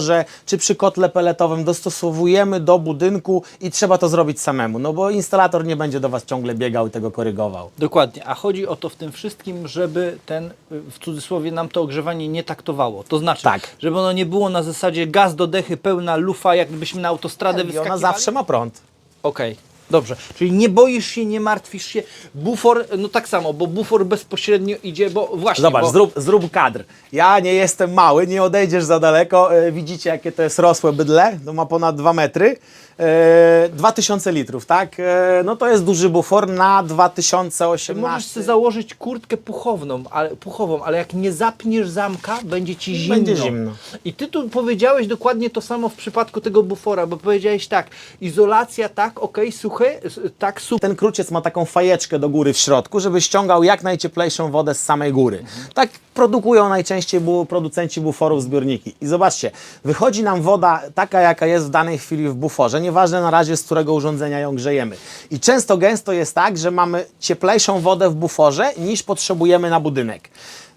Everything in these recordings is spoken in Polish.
że czy przy kotle peletowym dostosowujemy do budynku i trzeba to zrobić samemu, no bo instalator nie będzie do Was ciągle biegał i tego korygował. Dokładnie, a chodzi o to w tym wszystkim, żeby ten, w cudzysłowie, nam to ogrzewanie nie taktowało. To znaczy, Tak. żeby ono nie było na zasadzie gaz do dechy, pełna lufa, jakbyśmy na autostradę I wyskakiwali. ona zawsze ma prąd. Okej, dobrze. Czyli nie boisz się, nie martwisz się. Bufor, no tak samo, bo bufor bezpośrednio idzie, bo właśnie. Zobacz, bo, zrób, zrób kadr. Ja nie jestem mały, nie odejdziesz za daleko. E, widzicie, jakie to jest rosłe bydle? To ma ponad 2 metry. E, 2000 litrów, tak? E, no to jest duży bufor na Ty 2018. Możesz sobie założyć kurtkę puchowną, ale, puchową, ale jak nie zapniesz zamka, będzie ci zimno. Będzie zimno. I ty tu powiedziałeś dokładnie to samo w przypadku tego bufora, bo powiedziałeś tak, izolacja tak, okej, suche, s- tak, super. Ten kruciec ma taką fajeczkę do góry w środku, żeby ściągał jak najcieplejszą wodę z samej góry. Tak produkują najczęściej producenci buforów zbiorniki. I zobaczcie, wychodzi nam woda taka, jaka jest w danej chwili w buforze, nieważne na razie z którego urządzenia ją grzejemy. I często gęsto jest tak, że mamy cieplejszą wodę w buforze niż potrzebujemy na budynek.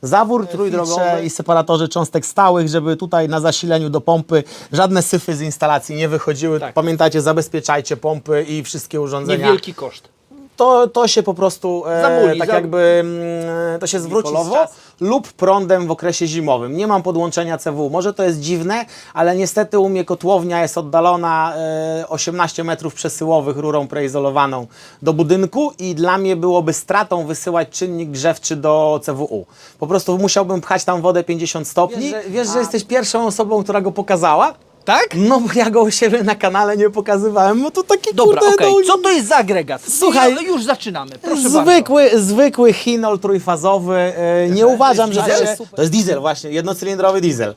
Zawór trójdrogowy i separatorze cząstek stałych, żeby tutaj na zasileniu do pompy żadne syfy z instalacji nie wychodziły. Tak. Pamiętajcie, zabezpieczajcie pompy i wszystkie urządzenia Niewielki koszt. To, to się po prostu e, tak za- jakby mm, to się zwróci z czas lub prądem w okresie zimowym. Nie mam podłączenia CW. Może to jest dziwne, ale niestety u mnie kotłownia jest oddalona e, 18 metrów przesyłowych rurą preizolowaną do budynku i dla mnie byłoby stratą wysyłać czynnik grzewczy do CWU. Po prostu musiałbym pchać tam wodę 50 stopni. Wiesz, że, wiesz, że jesteś pierwszą osobą, która go pokazała? Tak? No bo ja go u siebie na kanale nie pokazywałem. No to taki Dobra, kurde, okej. no, Co to jest za agregat? Słuchaj, no, już zaczynamy. Proszę bardzo. zwykły, zwykły chinol trójfazowy. E, nie uważam, że diesel? to jest, to jest diesel właśnie, jednocylindrowy diesel.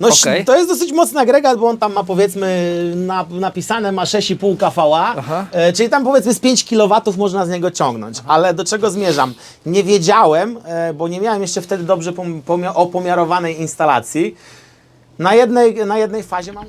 No Okej. to jest dosyć mocny agregat, bo on tam ma powiedzmy na, napisane ma 6,5 kVA, Aha. e, czyli tam powiedzmy z 5 kW można z niego ciągnąć. Ale do czego zmierzam? Nie wiedziałem, e, bo nie miałem jeszcze wtedy dobrze pom- pomia- opomiarowanej instalacji. Na jednej, na jednej fazie mam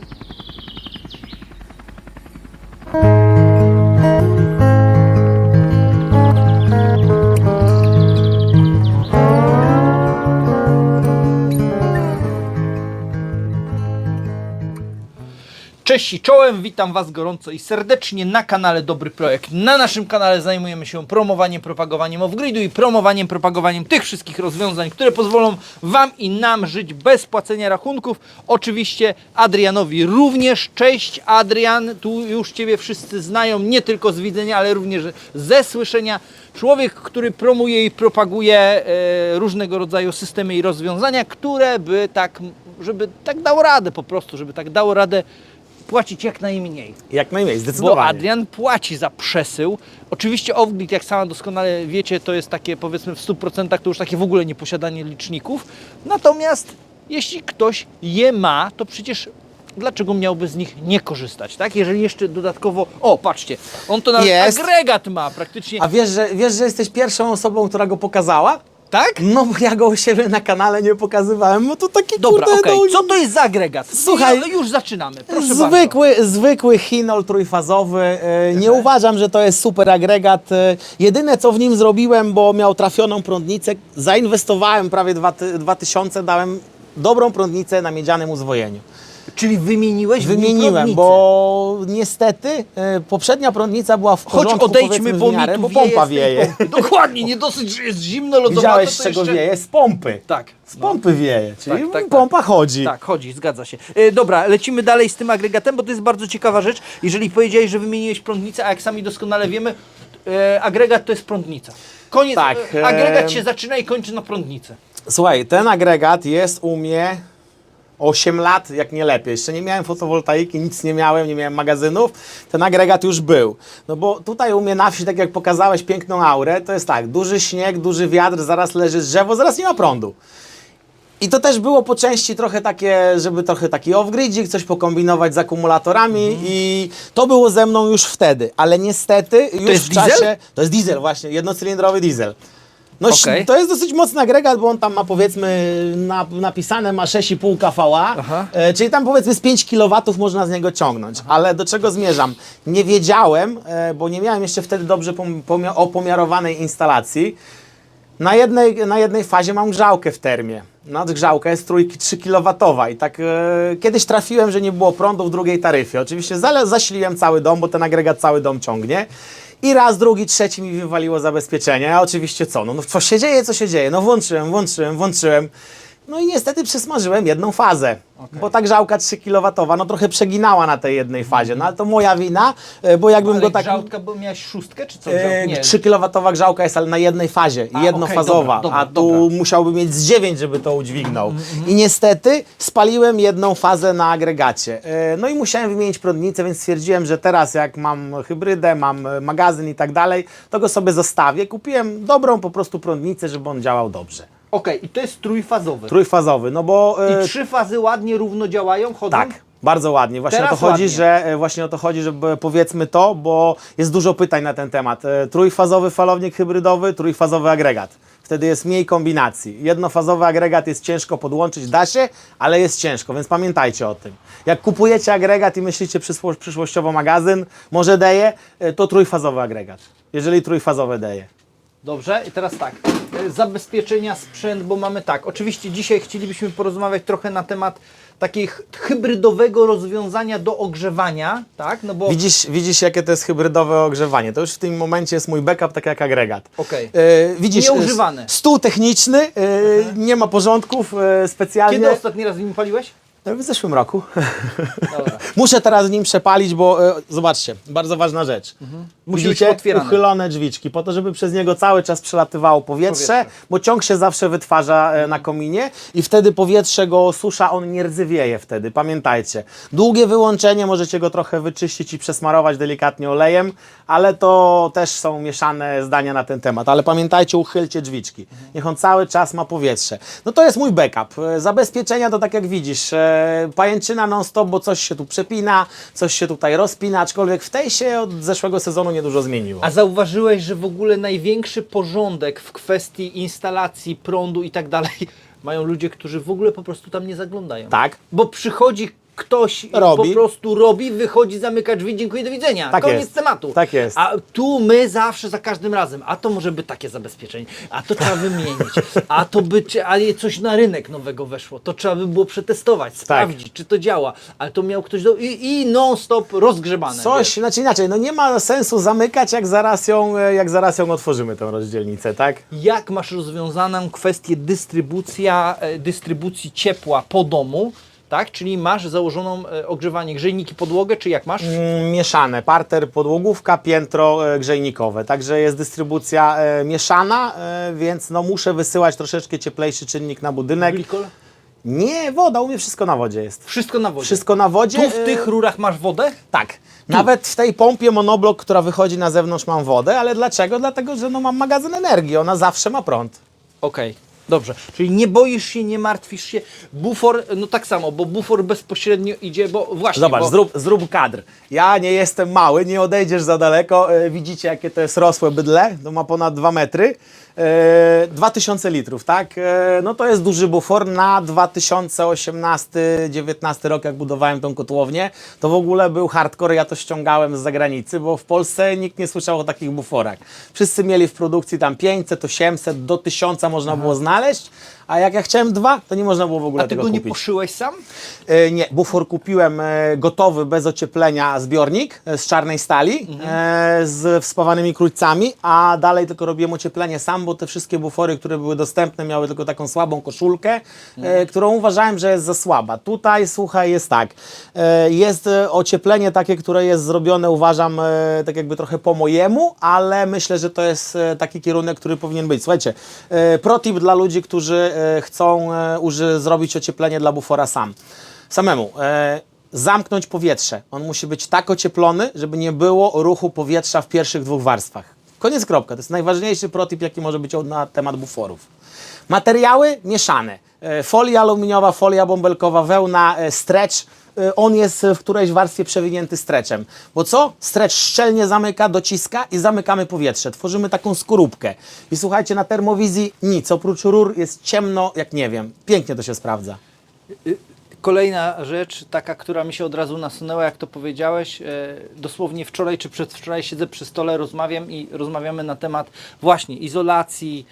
Cześć i czołem, witam Was gorąco i serdecznie na kanale Dobry Projekt. Na naszym kanale zajmujemy się promowaniem, propagowaniem off-gridu i promowaniem, propagowaniem tych wszystkich rozwiązań, które pozwolą Wam i nam żyć bez płacenia rachunków. Oczywiście Adrianowi również. Cześć Adrian, tu już Ciebie wszyscy znają, nie tylko z widzenia, ale również ze słyszenia. Człowiek, który promuje i propaguje e, różnego rodzaju systemy i rozwiązania, które by tak, żeby tak dało radę po prostu, żeby tak dało radę płacić jak najmniej. jak najmniej, Bo zdecydowanie. Adrian płaci za przesył. Oczywiście off-grid, jak sama doskonale wiecie, to jest takie powiedzmy w 100% to już takie w ogóle nieposiadanie liczników. Natomiast jeśli ktoś je ma, to przecież dlaczego miałby z nich nie korzystać, tak? Jeżeli jeszcze dodatkowo, o patrzcie, on to nawet Jest. agregat ma praktycznie, A wiesz że, wiesz, że jesteś pierwszą osobą, która go pokazała? Tak? No bo ja go u siebie na kanale nie pokazywałem, no to taki Dobra, kurde, okej, no, co to jest za agregat? Słuchaj, no już zaczynamy, proszę bardzo. zwykły, zwykły chinol trójfazowy. E, nie uważam, że to jest super agregat. E, jedyne co w nim zrobiłem, bo miał trafioną prądnicę, zainwestowałem prawie dwa ty- 2000, dałem dobrą prądnicę na miedzianym uzwojeniu. Czyli wymieniłeś Wymieniłem, bo niestety e, poprzednia prądnica była w Choć porządku, odejdźmy, powiedzmy, bo w miarę, mi tu bo wieje pompa z tej wieje. pompy. Dokładnie, nie dosyć, że jest zimno lodowato, Widziałeś z to czego jeszcze... wieje? Z pompy. Tak. Z pompy wieje, czyli Tak, tak, tak. pompa chodzi. Tak, chodzi, zgadza się. E, dobra, lecimy dalej z tym agregatem, bo to jest bardzo ciekawa rzecz. Jeżeli powiedziałeś, że wymieniłeś prądnicę, a jak sami doskonale wiemy, e, agregat to jest prądnica. Koniec, Tak, e, agregat em. się zaczyna i kończy na prądnicę. Słuchaj, ten agregat jest u mnie 8 lat, jak nie lepiej. Jeszcze nie miałem fotowoltaiki, nic nie miałem, nie miałem magazynów. Ten agregat już był. No bo tutaj u mnie na wsi, tak jak pokazałeś piękną aurę, to jest tak, duży śnieg, duży wiatr, zaraz leży drzewo, zaraz nie ma prądu. I to też było po części trochę takie, żeby trochę taki off-gridzik, coś pokombinować z akumulatorami Mhm. i to było ze mną już wtedy, ale niestety już jest w czasie... diesel? To jest diesel właśnie, jednocylindrowy diesel. No Okej. to jest dosyć mocny agregat, bo on tam ma powiedzmy na, napisane ma 6,5 kVA, Aha. e, czyli tam powiedzmy z 5 kW można z niego ciągnąć. Ale do czego zmierzam? Nie wiedziałem, e, bo nie miałem jeszcze wtedy dobrze pom- pomia- opomiarowanej instalacji. Na jednej, na jednej fazie mam grzałkę w termie. nadgrzałka jest trójki 3 kW i tak e, kiedyś trafiłem, że nie było prądu w drugiej taryfie. Oczywiście zale- zasiliłem cały dom, bo ten agregat cały dom ciągnie. I raz, drugi, trzeci mi wywaliło zabezpieczenie. A oczywiście co? No, no co się dzieje, co się dzieje? No włączyłem, włączyłem, włączyłem. No i niestety przysmażyłem jedną fazę, bo ta grzałka 3 kW no trochę przeginała na tej jednej fazie, no ale to moja wina, e, bo jakbym Ale go tak... grzałka, bo miałeś szóstkę, czy co? E, Nie. 3 kW grzałka jest, ale na jednej fazie, A, jednofazowa, okej, dobra, dobra, a tu dobra. Musiałby mieć z 9, żeby to udźwignął. I niestety spaliłem jedną fazę na agregacie. E, No i musiałem wymienić prądnicę, więc stwierdziłem, że teraz jak mam hybrydę, mam magazyn i tak dalej, to go sobie zostawię. Kupiłem dobrą po prostu prądnicę, żeby on działał dobrze. Okej, i to jest trójfazowy. Trójfazowy, no bo... e, I trzy fazy ładnie, równo działają, chodzą? Tak, bardzo ładnie. Właśnie Teraz o to chodzi, ładnie. że e, właśnie o to chodzi, żeby powiedzmy to, bo jest dużo pytań na ten temat. E, Trójfazowy falownik hybrydowy, trójfazowy agregat. Wtedy jest mniej kombinacji. Jednofazowy agregat jest ciężko podłączyć, da się, ale jest ciężko, więc pamiętajcie o tym. Jak kupujecie agregat i myślicie przyszło- przyszłościowo magazyn, może deje, e, to trójfazowy agregat. Jeżeli trójfazowe deje. Dobrze, i teraz tak. e, Zabezpieczenia, sprzęt, bo mamy tak. Oczywiście dzisiaj chcielibyśmy porozmawiać trochę na temat takich hybrydowego rozwiązania do ogrzewania, tak? No bo Widzisz, widzisz, jakie to jest hybrydowe ogrzewanie. To już w tym momencie jest mój backup, tak jak agregat. Okej. E, widzisz, e, Stół techniczny, e, nie ma porządków specjalnie. kiedy ostatni raz w nim paliłeś? E, W zeszłym roku. Muszę teraz nim przepalić, bo e, zobaczcie, bardzo ważna rzecz. Mhm. Musi być Widzicie? otwierane. uchylone drzwiczki, po to, żeby przez niego cały czas przelatywało powietrze, Powietrze. Mhm. bo ciąg się zawsze wytwarza e, na kominie i wtedy powietrze go osusza, on nie rdzewieje wtedy, pamiętajcie. Długie wyłączenie, możecie go trochę wyczyścić i przesmarować delikatnie olejem, ale to też są mieszane zdania na ten temat. Ale pamiętajcie, uchylcie drzwiczki. Mhm. Niech on cały czas ma powietrze. No to jest mój backup. E, Zabezpieczenia to tak jak widzisz, e, pajęczyna non-stop, bo coś się tu przepina, coś się tutaj rozpina, aczkolwiek w tej się od zeszłego sezonu niedużo zmieniło. A zauważyłeś, że w ogóle największy porządek w kwestii instalacji prądu i tak dalej mają ludzie, którzy w ogóle po prostu tam nie zaglądają. Tak. Bo przychodzi ktoś Robi. po prostu robi, wychodzi, zamyka drzwi, dziękuję, do widzenia. Tak Koniec jest. tematu. Tak jest. A tu my zawsze za każdym razem, a to może by takie zabezpieczenie, a to trzeba wymienić, a to by, a je coś na rynek nowego weszło, to trzeba by było przetestować, Tak. sprawdzić, czy to działa, ale to miał ktoś do... i, i non-stop rozgrzebane. Coś, wiesz. znaczy inaczej, no nie ma sensu zamykać, jak zaraz ją, e, jak zaraz ją otworzymy, tę rozdzielnicę, tak? Jak masz rozwiązaną kwestię dystrybucja, e, dystrybucji ciepła po domu, tak? Czyli masz założoną e, ogrzewanie grzejniki, podłogę, czy jak masz? Mm, Mieszane, parter, podłogówka, piętro e, grzejnikowe. Także jest dystrybucja e, mieszana, więc no muszę wysyłać troszeczkę cieplejszy czynnik na budynek. Glikol? Nie, woda, u mnie wszystko na wodzie jest. Wszystko na wodzie. Wszystko na wodzie. Tu w tych rurach masz wodę? Tak. Nawet w tej pompie monoblok, która wychodzi na zewnątrz, mam wodę, ale dlaczego? Dlatego, że no, mam magazyn energii, ona zawsze ma prąd. Okej. Dobrze, czyli nie boisz się, nie martwisz się. Bufor, no tak samo, bo bufor bezpośrednio idzie, bo właśnie. Zobacz, bo, zrób, zrób kadr. Ja nie jestem mały, nie odejdziesz za daleko. E, widzicie, jakie to jest rosłe bydle? To ma ponad 2 metry. E, 2000 litrów, tak? E, no to jest duży bufor na 2018-19 rok, jak budowałem tą kotłownię. To w ogóle był hardcore, ja to ściągałem z zagranicy, bo w Polsce nikt nie słyszał o takich buforach. Wszyscy mieli w produkcji tam 500, 800, do 1000 można było znaleźć, a jak ja chciałem dwa, to nie można było w ogóle a ty tego go nie kupić. poszyłeś sam? E, nie, bufor kupiłem e, gotowy, bez ocieplenia zbiornik e, z czarnej stali e, z wspawanymi krójcami, a dalej tylko robiłem ocieplenie sam, bo te wszystkie bufory, które były dostępne, miały tylko taką słabą koszulkę, e, którą uważałem, że jest za słaba. Tutaj, słuchaj, jest tak, e, jest e, ocieplenie takie, które jest zrobione, uważam, e, tak jakby trochę po mojemu, ale myślę, że to jest e, taki kierunek, który powinien być. Słuchajcie, e, protip dla ludzi, którzy chcą e, zrobić ocieplenie dla bufora sam samemu. E, zamknąć powietrze. On musi być tak ocieplony, żeby nie było ruchu powietrza w pierwszych dwóch warstwach. Koniec kropka. To jest najważniejszy protip, jaki może być na temat buforów. Materiały mieszane. E, folia aluminiowa, folia bąbelkowa, wełna, e, stretch. E, on jest w którejś warstwie przewinięty stretchem. Bo co? Stretch szczelnie zamyka, dociska i zamykamy powietrze. Tworzymy taką skorupkę. I słuchajcie, na termowizji nic. Oprócz rur jest ciemno, jak nie wiem. Pięknie to się sprawdza. Kolejna rzecz, taka, która mi się od razu nasunęła, jak to powiedziałeś, dosłownie wczoraj czy przedwczoraj siedzę przy stole, rozmawiam i rozmawiamy na temat właśnie izolacji,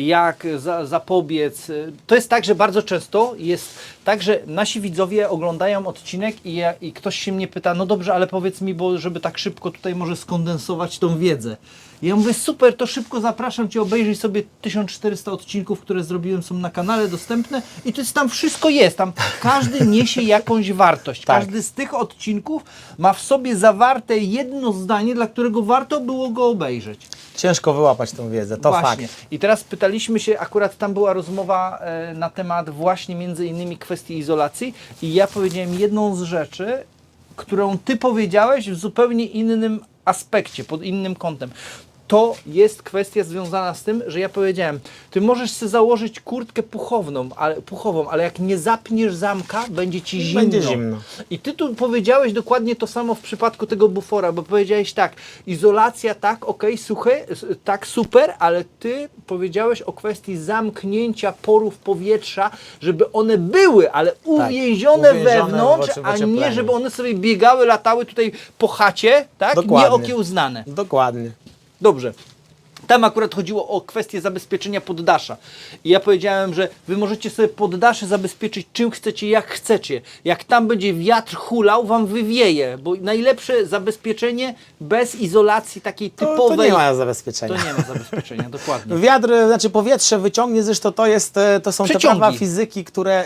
jak za, zapobiec. e, To jest tak, że bardzo często jest tak, że nasi widzowie oglądają odcinek i, ja, i ktoś się mnie pyta, no dobrze, ale powiedz mi, bo żeby tak szybko tutaj może skondensować tą wiedzę. Ja mówię, super, to szybko zapraszam Cię, obejrzyj sobie 1400 odcinków, które zrobiłem, są na kanale dostępne i to jest tam wszystko jest, tam każdy niesie jakąś wartość. Tak. Każdy z tych odcinków ma w sobie zawarte jedno zdanie, dla którego warto było go obejrzeć. Ciężko wyłapać tą wiedzę, to właśnie. fakt. I teraz pytaliśmy się, akurat tam była rozmowa e, na temat właśnie między innymi kwestii izolacji i ja powiedziałem jedną z rzeczy, którą ty powiedziałeś w zupełnie innym aspekcie, pod innym kątem. To jest kwestia związana z tym, że ja powiedziałem, ty możesz sobie założyć kurtkę puchowną, ale, puchową, ale jak nie zapniesz zamka, będzie ci zimno. Będzie zimno. I ty tu powiedziałeś dokładnie to samo w przypadku tego bufora, bo powiedziałeś tak, izolacja tak, okej, suche, tak, super, ale ty powiedziałeś o kwestii zamknięcia porów powietrza, żeby one były, ale uwięzione, Tak, uwięzione wewnątrz, a nie, żeby one sobie biegały, latały tutaj po chacie, tak, Dokładnie. nieokiełznane. Dokładnie. Dobrze. Tam akurat chodziło o kwestię zabezpieczenia poddasza. I ja powiedziałem, że wy możecie sobie poddasze zabezpieczyć czym chcecie, jak chcecie. Jak tam będzie wiatr hulał, wam wywieje, bo najlepsze zabezpieczenie bez izolacji takiej To, typowej. to nie ma zabezpieczenia. To nie ma zabezpieczenia, dokładnie. Wiatr, znaczy powietrze wyciągnie, zresztą to jest, e, to są te Przeciągi. prawa fizyki, które,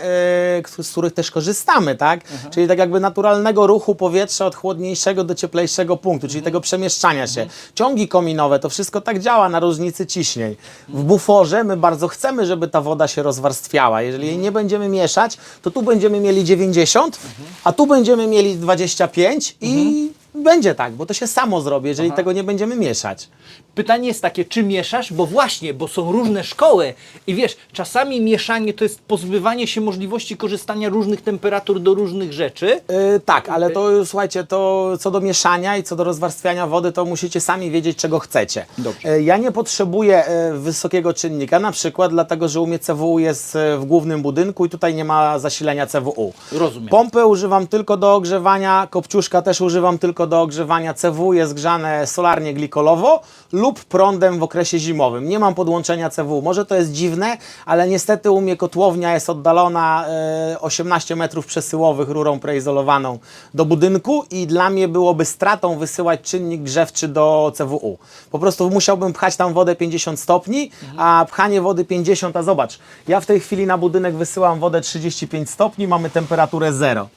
e, z których też korzystamy, tak? Mhm. Czyli tak jakby naturalnego ruchu powietrza od chłodniejszego do cieplejszego punktu, czyli Mhm. tego przemieszczania się. Ciągi kominowe, to wszystko tak działa na różnicy ciśnień. W buforze my bardzo chcemy, żeby ta woda się rozwarstwiała. Jeżeli jej nie będziemy mieszać, to tu będziemy mieli 90, a tu będziemy mieli 25 i będzie tak, bo to się samo zrobi, jeżeli tego nie będziemy mieszać. Pytanie jest takie, czy mieszasz? Bo właśnie, bo są różne szkoły i wiesz, czasami mieszanie to jest pozbywanie się możliwości korzystania różnych temperatur do różnych rzeczy. Yy, tak, ale to słuchajcie, to co do mieszania i co do rozwarstwiania wody, to musicie sami wiedzieć, czego chcecie. Dobrze. Yy, ja nie potrzebuję yy, wysokiego czynnika, na przykład dlatego, że u mnie CWU jest yy, w głównym budynku i tutaj nie ma zasilenia CWU. Rozumiem. Pompę używam tylko do ogrzewania, kopciuszka też używam tylko do ogrzewania. CWU jest grzane solarnie glikolowo lub prądem w okresie zimowym. Nie mam podłączenia CWU. Może to jest dziwne, ale niestety u mnie kotłownia jest oddalona e, 18 metrów przesyłowych rurą preizolowaną do budynku i dla mnie byłoby stratą wysyłać czynnik grzewczy do CWU. Po prostu musiałbym pchać tam wodę 50 stopni, a pchanie wody 50, a zobacz, ja w tej chwili na budynek wysyłam wodę 35 stopni, mamy temperaturę 0.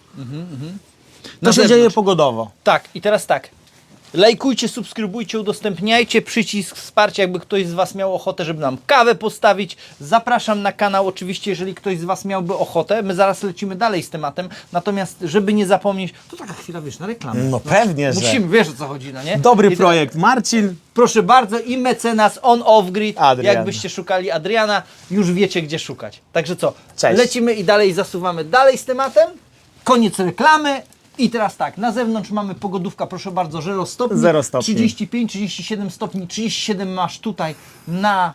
To się dzieje pogodowo. Tak, i teraz tak. Lajkujcie, subskrybujcie, udostępniajcie przycisk wsparcia, jakby ktoś z Was miał ochotę, żeby nam kawę postawić. Zapraszam na kanał, oczywiście, jeżeli ktoś z Was miałby ochotę. My zaraz lecimy dalej z tematem. Natomiast, żeby nie zapomnieć, to taka chwila, wiesz, na reklamę. No pewnie, że. Musimy, wiesz o co chodzi, no nie? Dobry I projekt. Marcin, Proszę bardzo, i mecenas on off grid. Adrian. Jakbyście szukali Adriana, już wiecie gdzie szukać. Także co? Cześć. Lecimy i dalej zasuwamy dalej z tematem. Koniec reklamy. I teraz tak, na zewnątrz mamy pogodówka, proszę bardzo, 0 stopni. Zero stopni. 35, 37 stopni, 37 masz tutaj na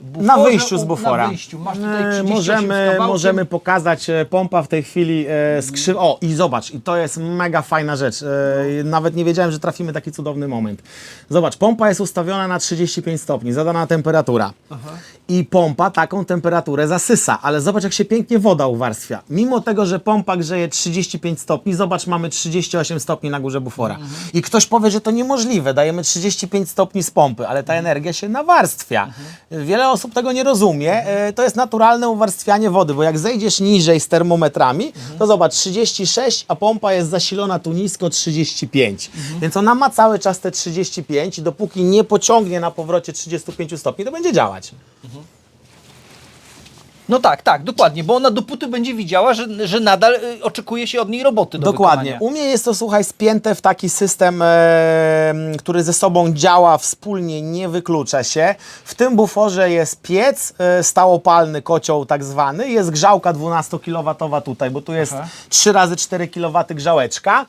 buforze, na wyjściu z bufora. Na wyjściu masz tutaj E, 38 z możemy, możemy pokazać e, pompa w tej chwili e, skrzy... O, i zobacz, i to jest mega fajna rzecz. E, nawet nie wiedziałem, że trafimy taki cudowny moment. Zobacz, pompa jest ustawiona na 35 stopni, zadana temperatura. I pompa taką temperaturę zasysa, ale zobacz, jak się pięknie woda uwarstwia. Mimo tego, że pompa grzeje 35 stopni, zobacz, mamy 38 stopni na górze bufora. I ktoś powie, że to niemożliwe, dajemy 35 stopni z pompy, ale ta energia się nawarstwia. Wiele osób tego nie rozumie. E, To jest naturalne uwarstwianie wody, bo jak zejdziesz niżej z termometrami, to zobacz, 36, a pompa jest zasilona tu nisko 35. Więc ona ma cały czas te 35 i dopóki nie pociągnie na powrocie 35 stopni, to będzie działać. No tak, tak, dokładnie, bo ona dopóty będzie widziała, że, że nadal y, oczekuje się od niej roboty do Dokładnie. wykonania. U mnie jest to, słuchaj, spięte w taki system, e, który ze sobą działa wspólnie, nie wyklucza się. W tym buforze jest piec e, stałopalny, kocioł tak zwany, jest grzałka 12 kW tutaj, bo tu jest Aha. 3 razy 4 kW grzałeczka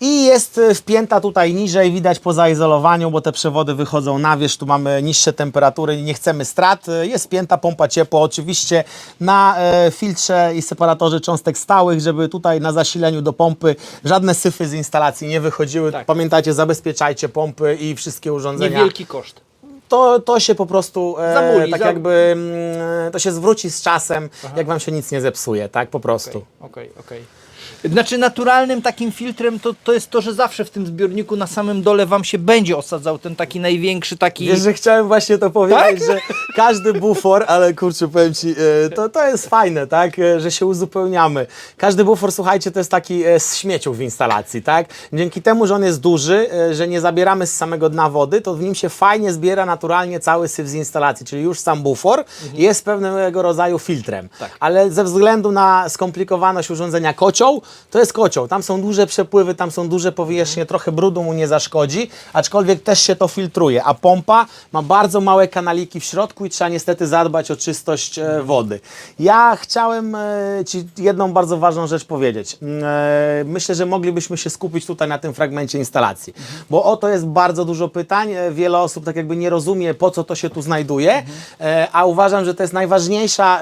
i jest e, wpięta tutaj niżej, widać po zaizolowaniu, bo te przewody wychodzą na wierzch, tu mamy niższe temperatury, nie chcemy strat. E, Jest wpięta pompa ciepła, oczywiście na e, filtrze i separatorze cząstek stałych, żeby tutaj na zasileniu do pompy żadne syfy z instalacji nie wychodziły. Tak. Pamiętajcie, zabezpieczajcie pompy i wszystkie urządzenia. Niewielki koszt. to, to się po prostu e, Zamuli, tak jakby mm, to się zwróci z czasem, jak wam się nic nie zepsuje, tak po prostu. Okej, okej. Znaczy naturalnym takim filtrem to, to jest to, że zawsze w tym zbiorniku na samym dole wam się będzie osadzał ten taki największy taki... Wiesz, że chciałem właśnie to powiedzieć, że każdy bufor, ale kurczę, powiem Ci, e, to, to jest fajne, tak, e, że się uzupełniamy. Każdy bufor, słuchajcie, to jest taki e, z śmieciów w instalacji, tak. Dzięki temu, że on jest duży, że nie zabieramy z samego dna wody, to w nim się fajnie zbiera naturalnie cały syf z instalacji, czyli już sam bufor jest pewnego rodzaju filtrem. Tak. Ale ze względu na skomplikowaność urządzenia kocioł, to jest kocioł. Tam są duże przepływy, tam są duże powierzchnie, trochę brudu mu nie zaszkodzi, aczkolwiek też się to filtruje. A pompa ma bardzo małe kanaliki w środku i trzeba niestety zadbać o czystość e, wody. Ja chciałem e, Ci jedną bardzo ważną rzecz powiedzieć. Mm, E, myślę, że moglibyśmy się skupić tutaj na tym fragmencie instalacji, bo o to jest bardzo dużo pytań. Wiele osób tak jakby nie rozumie, po co to się tu znajduje, e, a uważam, że to jest najważniejsza,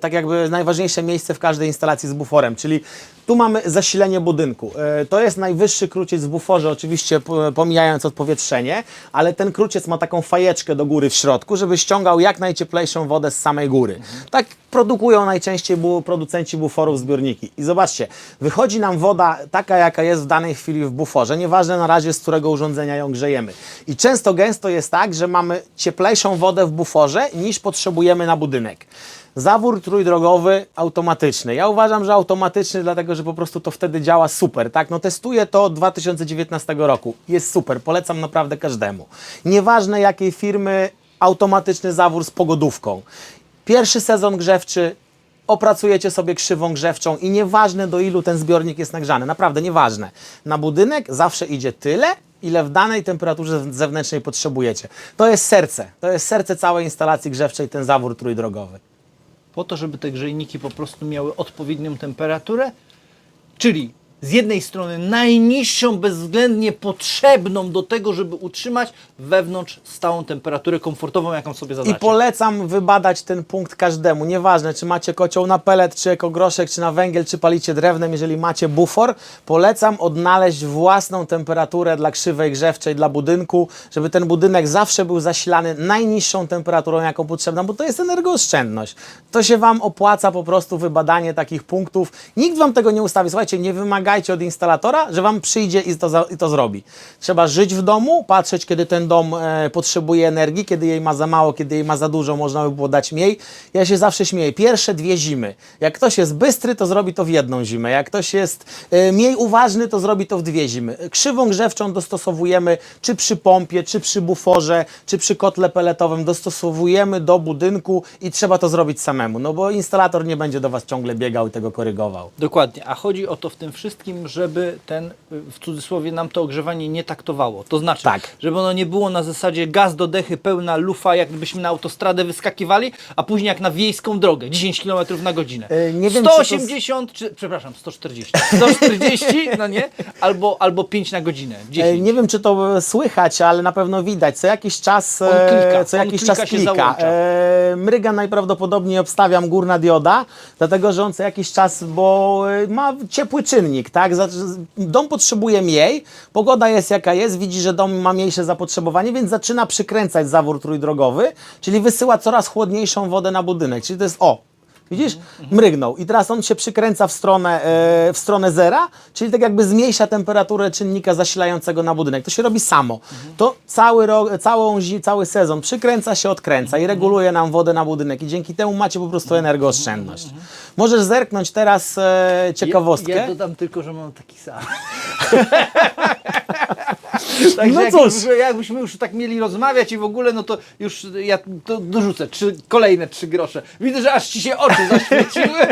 tak jakby najważniejsze miejsce w każdej instalacji z buforem, czyli tu mamy zasilenie budynku. E, To jest najwyższy kruciec w buforze, oczywiście pomijając odpowietrzenie, ale ten kruciec ma taką fajeczkę do góry w środku, żeby ściągał jak najcieplejszą wodę z samej góry. Tak produkują najczęściej producenci buforów zbiorniki. I zobaczcie, wychodzi nam woda taka, jaka jest w danej chwili w buforze, nieważne na razie z którego urządzenia ją grzejemy. I często gęsto jest tak, że mamy cieplejszą wodę w buforze niż potrzebujemy na budynek. Zawór trójdrogowy automatyczny. Ja uważam, że automatyczny, dlatego że po prostu to wtedy działa super, tak? No testuję to od 2019 roku. Jest super, polecam naprawdę każdemu. Nieważne jakiej firmy, automatyczny zawór z pogodówką. Pierwszy sezon grzewczy, opracujecie sobie krzywą grzewczą i nieważne do ilu ten zbiornik jest nagrzany, naprawdę nieważne. Na budynek zawsze idzie tyle, ile w danej temperaturze zewnętrznej potrzebujecie. To jest serce, to jest serce całej instalacji grzewczej, ten zawór trójdrogowy. Po to, żeby te grzejniki po prostu miały odpowiednią temperaturę, czyli z jednej strony najniższą, bezwzględnie potrzebną do tego, żeby utrzymać wewnątrz stałą temperaturę komfortową, jaką sobie I zadacie. polecam wybadać ten punkt każdemu. Nieważne, czy macie kocioł na pelet, czy ekogroszek, czy na węgiel, czy palicie drewnem. Jeżeli macie bufor, polecam odnaleźć własną temperaturę dla krzywej grzewczej, dla budynku, żeby ten budynek zawsze był zasilany najniższą temperaturą, jaką potrzebna, bo to jest energooszczędność. To się Wam opłaca po prostu wybadanie takich punktów. Nikt Wam tego nie ustawi. Słuchajcie, nie wymagajcie od instalatora, że Wam przyjdzie i to, i to zrobi. Trzeba żyć w domu, patrzeć, kiedy ten dom e, potrzebuje energii, kiedy jej ma za mało, kiedy jej ma za dużo, można by było dać mniej. Ja się zawsze śmieję. Pierwsze dwie zimy. Jak ktoś jest bystry, to zrobi to w jedną zimę. Jak ktoś jest e, mniej uważny, to zrobi to w dwie zimy. Krzywą grzewczą dostosowujemy czy przy pompie, czy przy buforze, czy przy kotle peletowym. Dostosowujemy do budynku i trzeba to zrobić samemu, no bo instalator nie będzie do Was ciągle biegał i tego korygował. Dokładnie, a chodzi o to w tym wszystkim, żeby ten, w cudzysłowie, nam to ogrzewanie nie taktowało. To znaczy, Tak. żeby ono nie było na zasadzie gaz do dechy, pełna lufa, jakbyśmy na autostradę wyskakiwali, a później jak na wiejską drogę, 10 km na godzinę. E, nie wiem, czy to 180, czy, przepraszam, 140. 140, no nie? Albo, albo 5 na godzinę. 10. E, Nie wiem, czy to e, słychać, ale na pewno widać. Co jakiś czas, On klika, co jakiś klika czas klika. E, mryga najprawdopodobniej obstawiam górna dioda, dlatego że on co jakiś czas, bo ma ciepły czynnik, tak? Dom potrzebuje mniej, pogoda jest jaka jest, widzi, że dom ma mniejsze zapotrzebowanie, więc zaczyna przykręcać zawór trójdrogowy, czyli wysyła coraz chłodniejszą wodę na budynek. Czyli to jest o, Widzisz? Mrygnął. I teraz on się przykręca w stronę, e, w stronę zera, czyli tak jakby zmniejsza temperaturę czynnika zasilającego na budynek. To się robi samo. To cały, rok, całą, zi- cały sezon przykręca się, odkręca i reguluje nam wodę na budynek. I dzięki temu macie po prostu energooszczędność. Możesz zerknąć teraz e, ciekawostkę. Ja, ja dodam tylko, że mam taki sam. Także No jak cóż. Już, jakbyśmy już tak mieli rozmawiać i w ogóle, no to już ja to dorzucę trzy, kolejne trzy grosze. Widzę, że aż ci się oczy zaświeciły.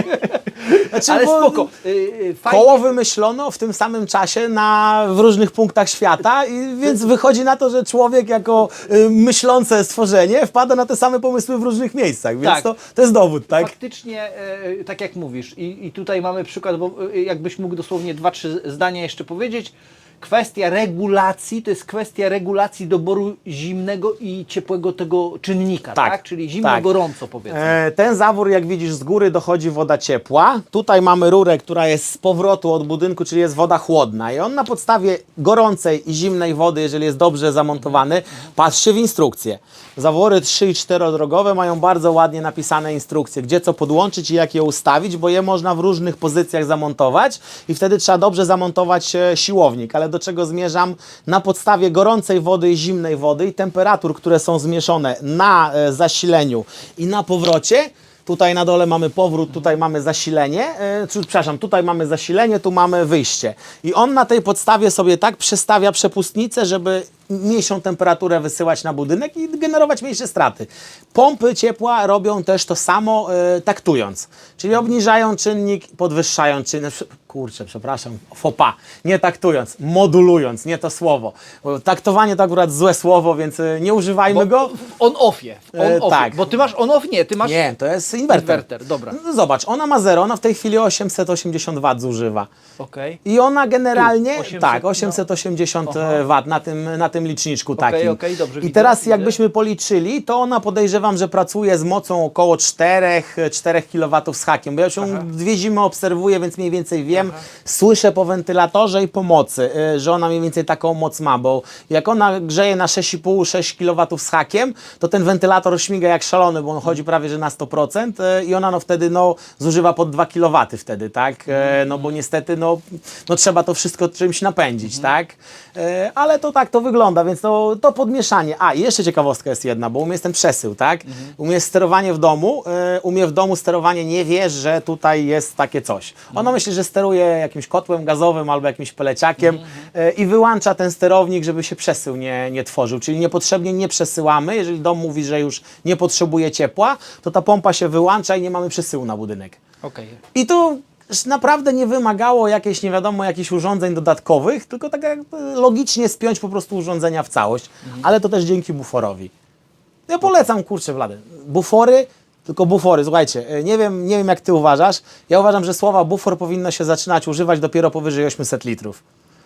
Znaczy, Ale spoko. Y, y, fajnie. Koło wymyślono w tym samym czasie na, w różnych punktach świata, i więc wychodzi na to, że człowiek jako y, myślące stworzenie wpada na te same pomysły w różnych miejscach, więc Tak. to, to jest dowód, tak? Faktycznie, e, tak jak mówisz, i, i tutaj mamy przykład, bo e, jakbyś mógł dosłownie dwa, trzy zdania jeszcze powiedzieć. Kwestia regulacji, to jest kwestia regulacji doboru zimnego i ciepłego tego czynnika, tak? Tak, Czyli zimno, tak. gorąco powiedzmy. E, ten zawór, jak widzisz, z góry dochodzi woda ciepła. Tutaj mamy rurę, która jest z powrotu od budynku, czyli jest woda chłodna. I on na podstawie gorącej i zimnej wody, jeżeli jest dobrze zamontowany, patrzcie w instrukcję. Zawory 3 i 4-drogowe mają bardzo ładnie napisane instrukcje, gdzie co podłączyć i jak je ustawić, bo je można w różnych pozycjach zamontować i wtedy trzeba dobrze zamontować e, siłownik. Ale do czego zmierzam? Na podstawie gorącej wody i zimnej wody i temperatur, które są zmieszone na e, zasileniu i na powrocie, Tutaj na dole mamy powrót, tutaj mamy zasilenie, e, przepraszam, tutaj mamy zasilenie, tu mamy wyjście. I on na tej podstawie sobie tak przestawia przepustnicę, żeby mniejszą temperaturę wysyłać na budynek i generować mniejsze straty. Pompy ciepła robią też to samo e, taktując, czyli obniżają czynnik, podwyższają czynnik. Kurczę, przepraszam, fopa, nie taktując, modulując, nie to słowo. Bo taktowanie to akurat złe słowo, więc e, nie używajmy go. On-offie, E, on-offie. tak. Bo ty masz on-off? Nie, ty masz... Nie, to jest inwerter. Inwerter, dobra. No Zobacz, ona ma zero, ona w tej chwili 880 W zużywa. Okej. I ona generalnie, Tu, 800, tak, no. 880 W na tym, na tym liczniczku Okej, takim. okej, dobrze I widzę, teraz widzę. jakbyśmy policzyli, to ona podejrzewam, że pracuje z mocą około 4, 4 kW z hakiem, bo ja już ją dwie zimy obserwuję, więc mniej więcej wiem, słyszę po wentylatorze i po mocy, y, że ona mniej więcej taką moc ma, bo jak ona grzeje na 6,5-6 kW z hakiem, to ten wentylator śmiga jak szalony, bo on chodzi prawie że na 100% y, i ona no wtedy no zużywa pod 2 kW wtedy, tak? E, No bo niestety no, no trzeba to wszystko czymś napędzić, tak? E, Ale to tak to wygląda, więc to, to podmieszanie. A, jeszcze ciekawostka jest jedna, bo u mnie jest ten przesył, tak? U mnie jest sterowanie w domu, e, u mnie w domu sterowanie nie wie, że tutaj jest takie coś. Ono myśli, że steruje jakimś kotłem gazowym albo jakimś peleciakiem e, i wyłącza ten sterownik, żeby się przesył nie, nie tworzył, czyli niepotrzebnie nie przesyłamy. Jeżeli dom mówi, że już nie potrzebuje ciepła, to ta pompa się wyłącza i nie mamy przesyłu na budynek. Okej. I to naprawdę nie wymagało jakieś, nie wiadomo, jakichś urządzeń dodatkowych, tylko tak logicznie spiąć po prostu urządzenia w całość, ale to też dzięki buforowi. Ja polecam, kurczę, Wlady, bufory, tylko bufory, słuchajcie, e, nie wiem, nie wiem jak Ty uważasz, ja uważam, że słowa bufor powinno się zaczynać używać dopiero powyżej 800 litrów.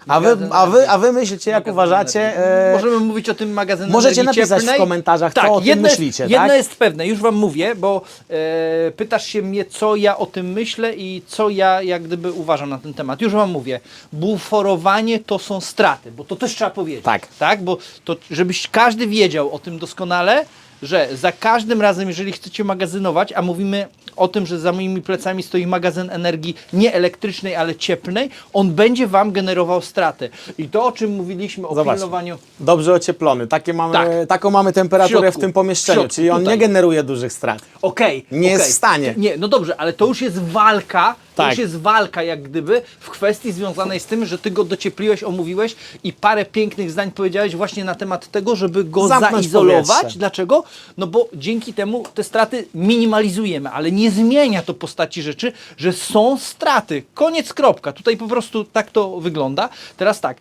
A wy, a wy, a wy myślicie, jak uważacie... e, Możemy mówić o tym magazynie możecie energii napisać w cieplnej. komentarzach, co tak, o tym jedno myślicie, Jest, jedno tak? jest pewne, już Wam mówię, bo e, pytasz się mnie, co ja o tym myślę i co ja jak gdyby uważam na ten temat. Już Wam mówię, buforowanie to są straty, bo to też trzeba powiedzieć. Tak. Tak, bo to, żebyś każdy wiedział o tym doskonale, że za każdym razem, jeżeli chcecie magazynować, a mówimy o tym, że za moimi plecami stoi magazyn energii nie elektrycznej, ale cieplnej, on będzie Wam generował straty. I to, o czym mówiliśmy, o Zobacz. pilnowaniu... Dobrze ocieplony, Takie mamy, Tak. taką mamy temperaturę W środku. w tym pomieszczeniu, W środku, czyli on tutaj. nie generuje dużych strat. Okej. Nie jest okej. w stanie. Nie, no dobrze, ale to już jest walka. To Tak. już jest walka, jak gdyby, w kwestii związanej z tym, że ty go dociepliłeś, omówiłeś i parę pięknych zdań powiedziałeś właśnie na temat tego, żeby go Zamknąć zaizolować. powietrze. Dlaczego? No bo dzięki temu te straty minimalizujemy, ale nie zmienia to postaci rzeczy, że są straty. Koniec, kropka. Tutaj po prostu tak to wygląda. Teraz tak.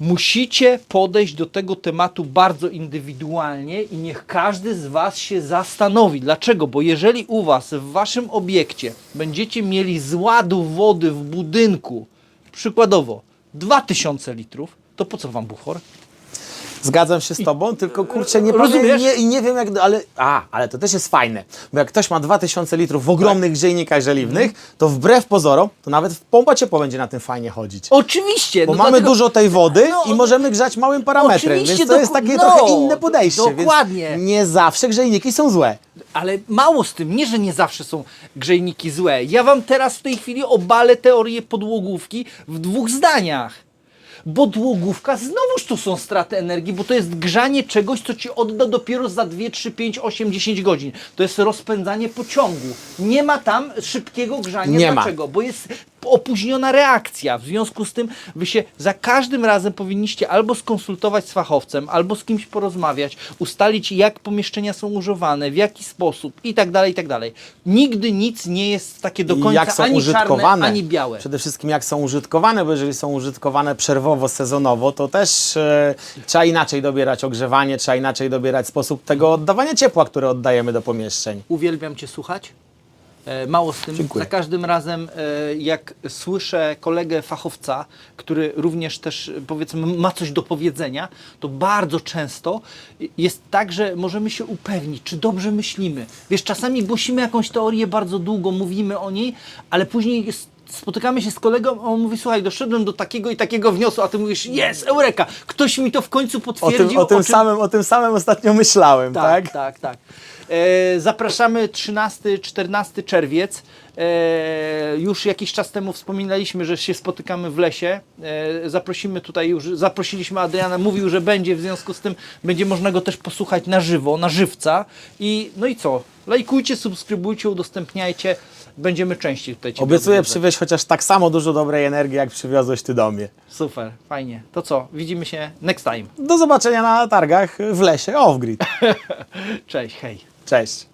Musicie podejść do tego tematu bardzo indywidualnie i niech każdy z Was się zastanowi. Dlaczego? Bo jeżeli u Was w Waszym obiekcie będziecie mieli z ładu wody w budynku, przykładowo 2000 litrów, to po co Wam bufor? Zgadzam się z tobą, tylko kurczę, nie Rozumiesz? powiem, nie, nie wiem jak, ale, a, ale to też jest fajne, bo jak ktoś ma 2000 litrów w ogromnych grzejnikach żeliwnych, to wbrew pozorom, to nawet pompa ciepła będzie na tym fajnie chodzić. Oczywiście! Bo no mamy dlatego- dużo tej wody No, i możemy grzać małym parametrem, Oczywiście, więc to jest doku- takie no, trochę inne podejście. więc dokładnie. Nie zawsze grzejniki są złe. Ale mało z tym, nie, że nie zawsze są grzejniki złe. Ja wam teraz w tej chwili obalę teorię podłogówki w dwóch zdaniach. Podłogówka znowuż to są straty energii, bo to jest grzanie czegoś, co ci odda dopiero za 2, 3, 5, 8, 10 godzin. To jest rozpędzanie pociągu. Nie ma tam szybkiego grzania. Nie ma. Dlaczego? Bo jest opóźniona reakcja. W związku z tym wy się za każdym razem powinniście albo skonsultować z fachowcem, albo z kimś porozmawiać, ustalić jak pomieszczenia są używane, w jaki sposób i tak dalej, i tak dalej. Nigdy nic nie jest takie do I końca jak są ani użytkowane, czarne, ani białe. Przede wszystkim jak są użytkowane, bo jeżeli są użytkowane przerwowo, sezonowo, to też e, trzeba inaczej dobierać ogrzewanie, trzeba inaczej dobierać sposób tego oddawania ciepła, które oddajemy do pomieszczeń. Uwielbiam Cię słuchać. E, Mało z tym, Dziękuję. za każdym razem e, jak słyszę kolegę fachowca, który również też powiedzmy ma coś do powiedzenia, to bardzo często jest tak, że możemy się upewnić, czy dobrze myślimy. Wiesz, czasami głosimy jakąś teorię bardzo długo, mówimy o niej, ale później jest, spotykamy się z kolegą, a on mówi, słuchaj, doszedłem do takiego i takiego wniosku, a ty mówisz, jest, eureka, ktoś mi to w końcu O potwierdził. tym, o, tym czym- samym, o tym samym ostatnio myślałem, tak? tak, tak, tak. E, zapraszamy 13-14 czerwiec. E, już jakiś czas temu wspominaliśmy, że się spotykamy w lesie. E, zaprosimy tutaj już, zaprosiliśmy Adriana, mówił, że będzie, w związku z tym będzie można go też posłuchać na żywo, na żywca. I no i co? Lajkujcie, subskrybujcie, udostępniajcie. Będziemy częściej tutaj Cię Obiecuję odwiedzać. przywieźć chociaż tak samo dużo dobrej energii, jak przywiozłeś ty do mnie. Super, fajnie. To co? Widzimy się next time. Do zobaczenia na targach w lesie Off-Grid. Cześć, hej. Cześć.